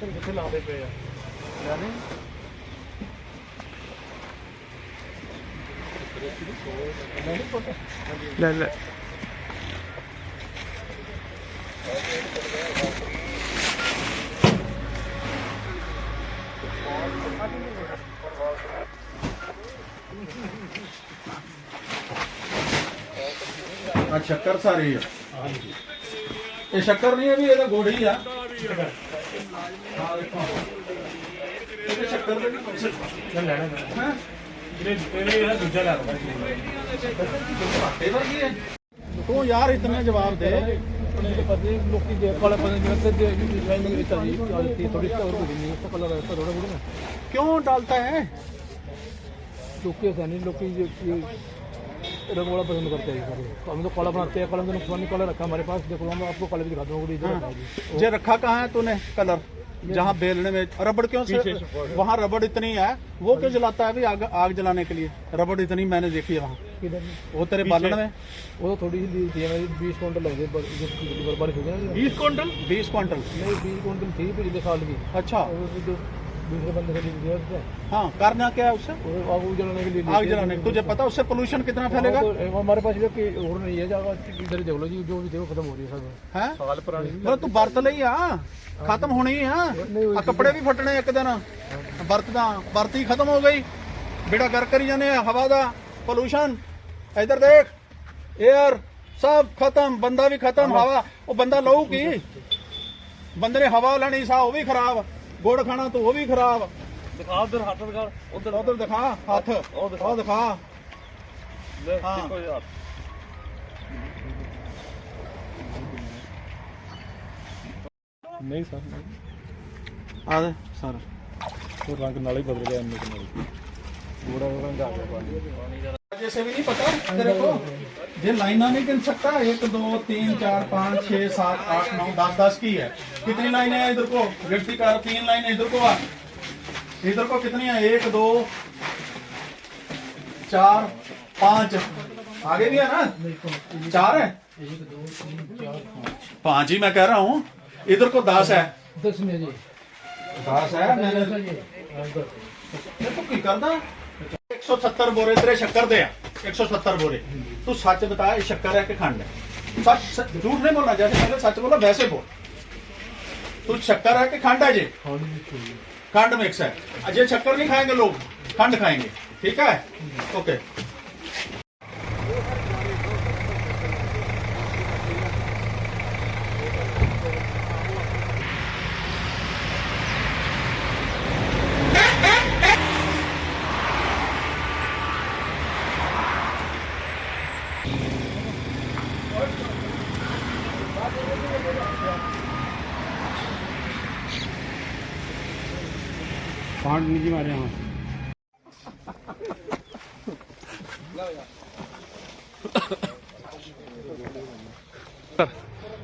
ਕਿੱਥੇ ਲਾਉਂਦੇ ਪਏ ਆ। ਯਾਨੀ ਲੈ ਲੈ। ਆ ਸ਼ੱਕਰ ਸਾਰੀ ਆ। ਇਹ ਸ਼ੱਕਰ ਨਹੀਂ ਹੈ ਵੀ ਇਹਦਾ ਗੁੜ ਆ। ਹਾਂ ਦੇਖੋ ਇਹ ਸ਼ੱਕਰ ਦੇ ਨਹੀਂ ਪੈਸੇ ਲੈ ਲੈਣਾ ਲੈਣਾ। ਹੈ ਇਹਨੇ ਇਹਨੇ ਇਹਦਾ ਦੂਜਾ ਲੈ ਲਵਾਂ ਇਹ ਵਰਗੀ ਹੈ ਤੂੰ ਯਾਰ ਇਤਨੇ ਜਵਾਬ ਦੇ ਪਤੀ ਲੋਕੀ ਦੇ ਕਾਲੇ ਪਤਾ ਨਹੀਂ ਤੇ ਦੇ ਜੀ ਲਾਈਨ ਦੇ ਵਿੱਚ ਆ ਜੀ ਆਈ ਥੋੜੀ ਹੋਰ ਕੋਈ ਨਹੀਂ ਤਾਂ ਕਲਰ ਹੈ ਥੋੜਾ ਬੁੜਾ क्यों डालता है लोकी ऐसा नहीं लोकी ये ये रंग वाला पसंद करते हैं सारे तो हम तो काला बनाते हैं कलम का नुकसान नहीं कलर रखा हमारे पास देखो हम आपको कलर भी दिखा दूंगा इधर रखा है जी। ये रखा कहाँ है तूने कलर जहाँ बेलने में रबड़ क्यों से वहाँ रबड़ इतनी है वो क्यों जलाता है भी आग आग जलाने के लिए रबड़ इतनी मैंने देखी है वहाँ किधर में? वो तेरे बालन में वो तो थोड़ी सी ली थी हमारी बीस क्विंटल लगे बर- जो पिछली बार बारिश हो गई ना बीस क्विंटल बीस क्विंटल नहीं बीस क्विंटल थी पिछले साल की अच्छा और वो जो दूसरे बंदे के लिए जरूरत है हाँ करना क्या है उससे और आग जलाने के लिए आग जलाने तुझे पता उससे पोल्यूशन कितना फैलेगा तो हमारे पास जो कि और नहीं है जगह इधर देख लो जी जो भी देखो खत्म हो रही है सब है साल पुरानी तू ਵਰਤ ਲਈ ਆ ਖਤਮ ਹੋਣੀ ਆ ਆ ਕੱਪੜੇ ਵੀ ਫਟਣੇ ਇੱਕ ਦਿਨ ਵਰਤਦਾ ਵਰਤੀ ਖਤਮ ਹੋ ਗਈ ਬੇੜਾ ਗਰ ਕਰੀ ਜਾਂਦੇ ਆ ਹਵਾ ਦਾ ਪੋਲੂਸ਼ਨ ਇਧਰ ਦੇਖ 에ਅਰ ਸਭ ਖਤਮ ਬੰਦਾ ਵੀ ਖਤਮ ਹਵਾ ਉਹ ਬੰਦਾ ਲਊ ਕੀ ਬੰਦੇ ਨੇ ਹਵਾ ਲੈਣੀ ਸਾ ਉਹ ਵੀ ਖਰਾਬ ਗੁੜ ਖਾਣਾ ਤੋਂ ਉਹ ਵੀ ਖਰਾਬ। ਦਿਖਾ ਉਧਰ ਹੱਥ ਦਿਖਾ ਉਧਰ। ਉਧਰ ਦਿਖਾ ਹੱਥ। ਉਹ ਦਿਖਾ। ਲੈ ਹਾਂ। ਦੇਖੋ ਨਹੀਂ ਸਰ ਆ ਦੇ ਸਰ। ਉਹ ਰੰਗ ਨਾਲ ਹੀ ਬਦਲ ਗਿਆ ਇੰਨੇ ਨਾਲ। ਹੀ। ਰੰਗ ਆ ਗਿਆ ਪਾਣੀ जैसे भी नहीं पता तेरे को ये लाइना नहीं गिन सकता एक दो तीन चार पाँच छह सात आठ नौ दस दस की है कितनी लाइनें हैं इधर को व्यक्ति का तीन लाइन इधर को आ इधर को कितनी है एक दो चार पाँच आगे भी है ना चार है पाँच ही मैं कह रहा हूँ इधर को दस है दस है मैंने तो की करता 170 ਬੋਰੇ ਤੇਰੇ ਸ਼ੱਕਰ ਦੇ ਆ 170 ਬੋਰੇ ਤੂੰ ਸੱਚ ਬਤਾ ਇਹ ਸ਼ੱਕਰ ਹੈ ਕਿ ਖੰਡ ਹੈ ਸੱਚ ਸੱਚ- ਝੂਠ ਨਹੀਂ ਬੋਲਣਾ ਜੈਸੇ ਪਹਿਲੇ ਸੱਚ ਬੋਲੋ ਵੈਸੇ बोल तू शक्कर है कि खंड है जी खाने में चाहिए खंड मिक्स है अजय शक्कर नहीं खाएंगे लोग खंड खाएंगे ठीक है ओके पाँच निजी मारे यहाँ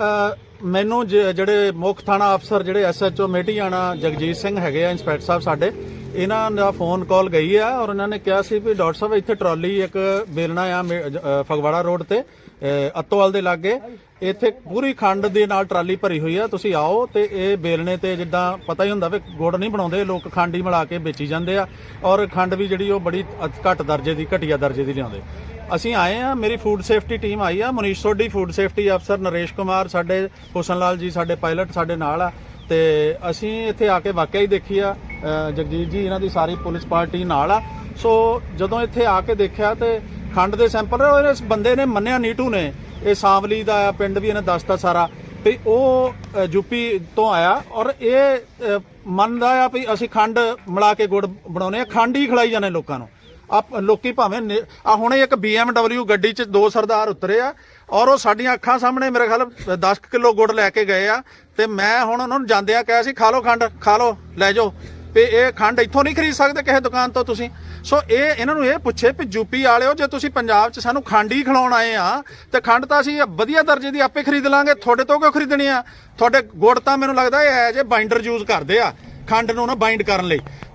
ਅ, ਮੈਨੂੰ ਜ- ਜਿਹੜੇ ਮੁੱਖ ਥਾਣਾ ਅਫਸਰ ਜਿਹੜੇ ਐਸਐਚਓ ਮੇਟੀਆਣਾ ਜਗਜੀਤ ਸਿੰਘ ਹੈਗੇ ਆ ਇੰਸਪੈਕਟਰ ਸਾਹਿਬ ਸਾਡੇ ਇਹਨਾਂ ਦਾ ਫੋਨ ਕਾਲ ਗਈ ਆ ਔਰ ਇਹਨਾਂ ਨੇ ਕਿਹਾ ਸੀ ਵੀ ਡਾਕਟਰ ਸਾਹਿਬ ਇੱਥੇ ਟਰਾਲੀ ਇੱਕ ਬੇਲਣਾ ਆ ਮੇ- ਅ, ਫਗਵਾੜਾ ਰੋਡ ਤੇ ਅ, ਅੱਤੋਵਾਲ ਦੇ ਲਾਗੇ। ਇੱਥੇ ਪੂਰੀ ਖੰਡ ਦੇ ਨਾਲ ਟਰਾਲੀ ਭਰੀ ਹੋਈ ਆ। ਤੁਸੀਂ ਆਓ ਤੇ ਇਹ ਬੇਲਣੇ ਤੇ ਜਿੱਦਾਂ ਪਤਾ ਹੀ ਹੁੰਦਾ ਵੀ ਗੁੜ ਨਹੀਂ ਬਣਾਉਂਦੇ ਲੋਕ ਖੰਡ ਹੀ ਮਿਲਾ ਕੇ ਵੇਚੀ ਜਾਂਦੇ ਆ। ਔਰ ਖੰਡ ਵੀ ਜਿਹੜੀ ਉਹ ਬੜੀ ਅ- ਘੱਟ ਦਰਜੇ ਦੀ ਘਟੀਆ ਦਰਜੇ ਦੀ ਲਿਆਉਂਦੇ। ਅਸੀਂ ਆਏ ਆ ਮੇਰੀ ਫੂਡ ਸੇਫਟੀ ਟੀਮ ਆਈ ਆ ਮਨੀਸ਼ ਸੋਢੀ ਫੂਡ ਸੇਫਟੀ ਅਫਸਰ ਨਰੇਸ਼ ਕੁਮਾਰ ਸਾਡੇ ਹੁਸਨ ਲਾਲ ਜੀ ਸਾਡੇ ਪਾਇਲਟ ਸਾਡੇ ਨਾਲ ਆ। ਤੇ ਅਸੀਂ ਇੱਥੇ ਆ ਕੇ ਵਾਕਿਆ ਹੀ ਦੇਖੀ ਆ। ਜਗਜੀਤ ਜੀ ਇਹਨਾਂ ਦੀ ਸਾਰੀ ਪੁਲਿਸ ਪਾਰਟੀ ਨਾਲ ਆ। ਸੋ ਜਦੋਂ ਇੱਥੇ ਆ ਕੇ ਦੇਖਿਆ ਤੇ ਖੰਡ ਦੇ ਸੈਂਪਲ ਉਹ ਇਸ ਬੰਦੇ ਨੇ ਮੰਨਿਆ ਨੀਟੂ ਨੇ। ਇਹ ਸਾਵਲੀ ਦਾ ਆ ਪਿੰਡ ਵੀ ਇਹਨੇ ਦੱਸਤਾ ਸਾਰਾ। ਵੀ ਉਹ ਅ, ਯੂਪੀ ਤੋਂ ਆਇਆ ਔਰ ਇਹ ਮੰਨਦਾ ਆ ਵੀ ਅਸੀਂ ਖੰਡ ਮਿਲਾ ਕੇ ਗੁੜ ਬਣਾਉਨੇ ਆ। ਖੰਡ ਹੀ ਖਿਲਾਈ ਜਾਂਦੇ ਲੋਕਾਂ ਨੂੰ। ਆਪ ਲੋਕੀ ਭਾਵੇਂ ਆ ਹੁਣੇ ਇੱਕ BMW ਗੱਡੀ 'ਚ ਦੋ ਸਰਦਾਰ ਉਤਰੇ ਆ ਔਰ ਉਹ ਸਾਡੀਆਂ ਅੱਖਾਂ ਸਾਹਮਣੇ ਮੇਰੇ ਖਿਆਲ 10 ਕਿਲੋ ਗੁੜ ਲੈ ਕੇ ਗਏ ਆ। ਤੇ ਮੈਂ ਹੁਣ ਉਹਨਾਂ ਨੂੰ ਜਾਂਦਿਆਂ ਕਿਹਾ ਸੀ ਖਾ ਲਓ ਖੰਡ ਖਾ ਲਓ ਲੈ ਜਾਓ। ਵੀ ਇਹ ਖੰਡ ਇੱਥੋਂ ਨਹੀਂ ਖਰੀਦ ਸਕਦੇ ਕਿਸੇ ਦੁਕਾਨ ਤੋਂ ਤੁਸੀਂ। ਸੋ ਇਹ ਇਹਨਾਂ ਨੂੰ ਇਹ ਪੁੱਛੇ ਵੀ ਯੂਪੀ ਵਾਲਿਓ, ਜੇ ਤੁਸੀਂ ਪੰਜਾਬ 'ਚ ਸਾਨੂੰ ਖੰਡ ਹੀ ਖਿਲਾਉਣ ਆਏ ਆ, ਤੇ ਖੰਡ ਤਾਂ ਅਸੀਂ ਵਧੀਆ ਦਰਜੇ ਦੀ ਆਪੇ ਖਰੀਦ ਲਾਂਗੇ। ਤੁਹਾਡੇ ਤੋਂ ਕਿਉਂ ਖਰੀਦਣੀ ਆ? ਤੁਹਾਡੇ ਗੁੜ ਤਾਂ ਮੈਨੂੰ ਲੱਗਦਾ ਇਹ ਹੈ ਜੇ ਬਾਈਂਡਰ ਯੂਜ਼ ਕਰਦੇ ਆ, ਖੰਡ ਨੂੰ ਨਾ ਬਾਈਂਡ ਕਰਨ ਲਈ।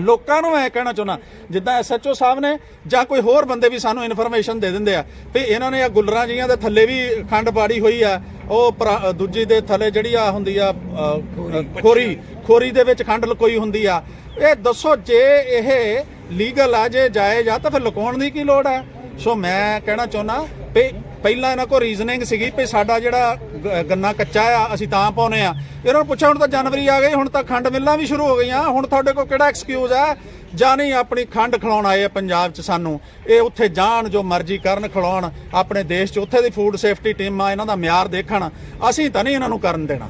ਲੋਕਾਂ ਨੂੰ ਮੈਂ ਕਹਿਣਾ ਚਾਹੁੰਦਾ ਜਿੱਦਾਂ ਐਸਐਚਓ ਸਾਹਿਬ ਨੇ ਜਾਂ ਕੋਈ ਹੋਰ ਬੰਦੇ ਵੀ ਸਾਨੂੰ ਇਨਫੋਰਮੇਸ਼ਨ ਦੇ ਦਿੰਦੇ ਆ ਵੀ ਇਹਨਾਂ ਨੇ ਆ ਗੁੱਲਰਾਂ ਜੀਆਂ ਦੇ ਥੱਲੇ ਵੀ ਖੰਡ ਪਾੜੀ ਹੋਈ ਆ ਉਹ ਪਰਾ- ਦੂਜੀ ਦੇ ਥੱਲੇ ਜਿਹੜੀ ਆ ਹੁੰਦੀ ਆ ਅ, ਖੋਰੀ ਖੋਰੀ ਦੇ ਵਿੱਚ ਖੰਡ ਲਕੋਈ ਹੁੰਦੀ ਆ। ਇਹ ਦੱਸੋ ਜੇ ਇਹ ਲੀਗਲ ਆ ਜੇ ਜਾਇਜ਼ ਆ ਤਾਂ ਫਿਰ ਲੁਕਾਉਣ ਦੀ ਕੀ ਲੋੜ ਹੈ ਸੋ ਮੈਂ ਕਹਿਣਾ ਚਾਹੁੰਦਾ ਵੀ ਪਹਿਲਾਂ ਇਹਨਾਂ ਕੋਲ ਰੀਜ਼ਨਿੰਗ ਸੀਗੀ ਵੀ ਸਾਡਾ ਜਿਹੜਾ ਗੰਨਾ ਕੱਚਾ ਆ, ਅਸੀਂ ਤਾਂ ਪਾਉਨੇ ਆ। ਇਹਨਾਂ ਨੂੰ ਪੁੱਛਿਆ, ਹੁਣ ਤਾਂ ਜਨਵਰੀ ਆ ਗਈ, ਹੁਣ ਤਾਂ ਖੰਡ ਮਿੱਲਾਂ ਵੀ ਸ਼ੁਰੂ ਹੋ ਗਈਆਂ। ਹੁਣ ਤੁਹਾਡੇ ਕੋਲ ਕਿਹੜਾ ਐਕਸਕਿਊਜ਼ ਹੈ ਜਾਂ ਨਹੀਂ, ਆਪਣੀ ਖੰਡ ਖਿਲਾਉਣ ਆਏ ਆ ਪੰਜਾਬ 'ਚ ਸਾਨੂੰ। ਇਹ ਉੱਥੇ ਜਾਣ, ਜੋ ਮਰਜ਼ੀ ਕਰਨ ਖਿਲਾਉਣ, ਆਪਣੇ ਦੇਸ਼ 'ਚ ਉੱਥੇ ਦੀ ਫੂਡ ਸੇਫਟੀ ਟੀਮਾਂ ਇਹਨਾਂ ਦਾ ਮਿਆਰ ਦੇਖਣ। ਅਸੀਂ ਤਾਂ ਨਹੀਂ ਇਹਨਾਂ ਨੂੰ ਕਰਨ ਦੇਣਾ।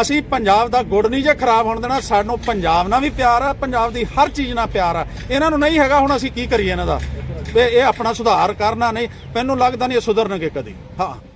ਅਸੀਂ ਪੰਜਾਬ ਦਾ ਗੁੜ ਨਹੀਂ ਜੇ ਖਰਾਬ ਹੋਣ ਦੇਣਾ, ਸਾਨੂੰ ਪੰਜਾਬ ਨਾਲ ਵੀ ਪਿਆਰ ਆ, ਪੰਜਾਬ ਦੀ ਹਰ ਚੀਜ਼ ਨਾਲ ਪਿਆਰ ਆ। ਇਹਨਾਂ ਨੂੰ ਨਹੀਂ ਹੈਗਾ, ਹੁਣ ਅਸੀਂ ਕੀ ਕਰੀਏ ਇਹਨਾਂ ਦਾ? ਤੇ ਇਹ ਆਪਣਾ ਸੁਧਾਰ ਕਰਨਾ ਨਹੀਂ। ਮੈਨੂੰ ਲੱਗਦਾ ਨਹੀਂ ਇਹ ਸੁਧਰਨਗੇ ਕਦੀ। ਹਾਂ।